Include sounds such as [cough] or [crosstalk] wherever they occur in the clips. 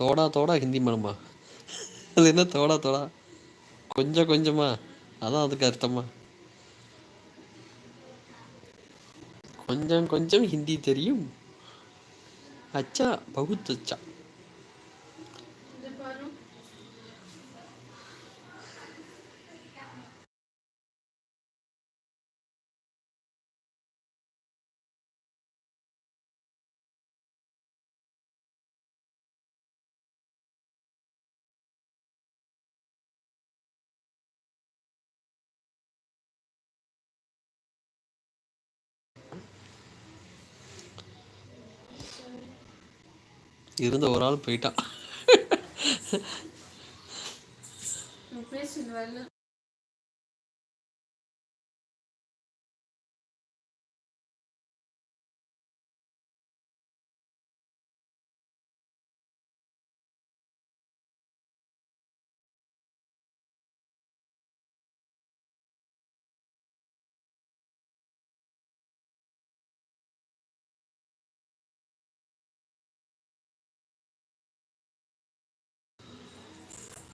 தோடா தோடா ஹிந்தி மேடமா அது என்ன தோடா தோடா? கொஞ்சம் கொஞ்சமா. அதான் அதுக்கு அர்த்தமா. கொஞ்சம் கொஞ்சம் ஹிந்தி தெரியும். அச்சா பகுத்து அச்சா இருந்த ஒரு ஆள் போயிட்டான்.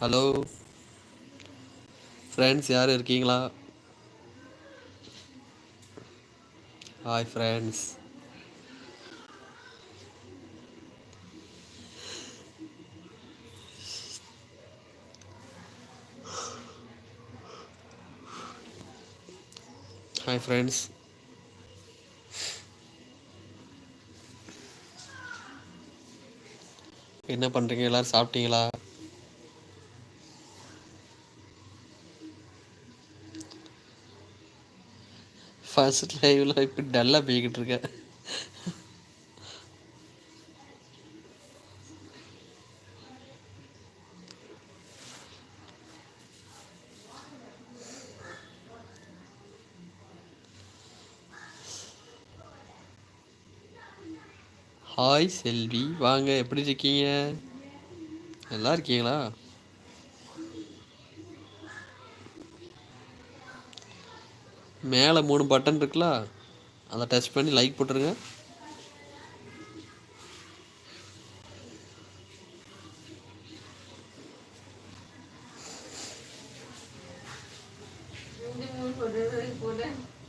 ஹலோ ஃப்ரெண்ட்ஸ் யார் இருக்கீங்களா? ஹாய் ஃப்ரெண்ட்ஸ் ஹாய் ஃப்ரெண்ட்ஸ் என்ன பண்ணுறீங்க எல்லோரும் சாப்பிட்டீங்களா? ஃபர்ஸ்ட் லைவில் இப்போ டல்லாக போய்கிட்டு இருக்கேன். ஹாய் செல்வி வாங்க எப்படி இருக்கீங்க? நல்லா இருக்கீங்களா? மேலே மூணு பட்டன் இருக்குல்ல அதை டச் பண்ணி லைக் போட்டுருங்க.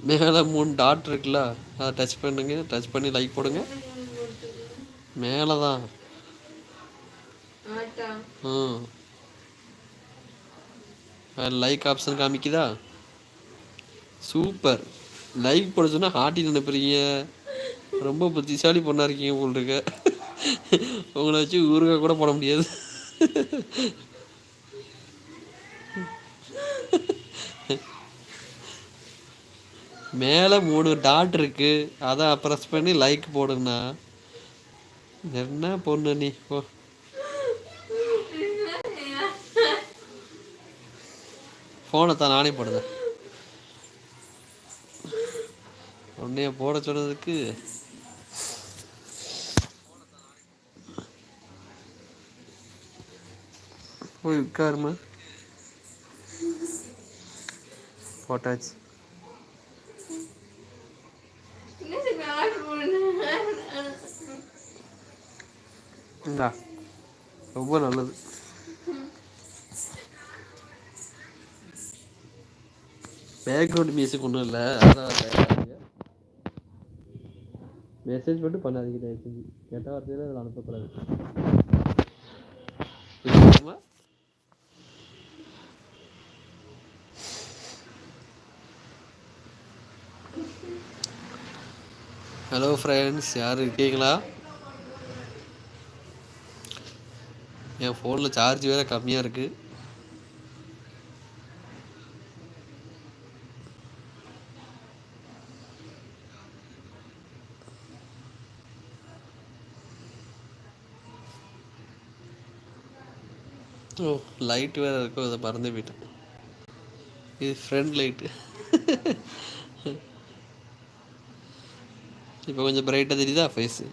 மேலே மூணு டாட் இருக்குல்ல அதை டச் பண்ணுங்க டச் பண்ணி லைக் போடுங்க. மேலே தான் ம். லைக் ஆப்ஷன் காமிக்குதா? சூப்பர். லைக் போட சொன்னால் ஹார்ட்டி நினைப்பீங்க. ரொம்ப புத்திசாலி பொண்ணாக இருக்கீங்க இருக்க உங்களை வச்சு ஊருக கூட போட முடியாது. மேலே மூணு டாட் இருக்கு. அதை ப்ரெஸ் பண்ணி லைக் போடுங்கண்ணா. என்ன பொண்ணு நீ? ஓ ஃபோனை [laughs] தான் நானே போடுதேன் உன்னைய போட சொன்னதுக்கு போய் உட்காருமா? போட்டாச்சு. இந்தா. ரொம்ப நல்லது. பேக்ரவுண்ட் மியூசிக் ஒன்றும் இல்லை. அதான் மெசேஜ் மட்டும் பண்ணாதீங்க தயவு செஞ்சு கெட்ட வார்த்தையில அதில் அனுப்பக்கூடாது. ஹலோ ஃப்ரெண்ட்ஸ் யார் இருக்கீங்களா? என் ஃபோனில் சார்ஜ் வேறு கம்மியாக இருக்குது ஓ லைட் வேறு இருக்கும் அதை மறந்து போயிட்டேன். இது ஃப்ரண்ட் லைட்டு இப்போ கொஞ்சம் பிரைட்டாக தெரியுதா ஃபேஸு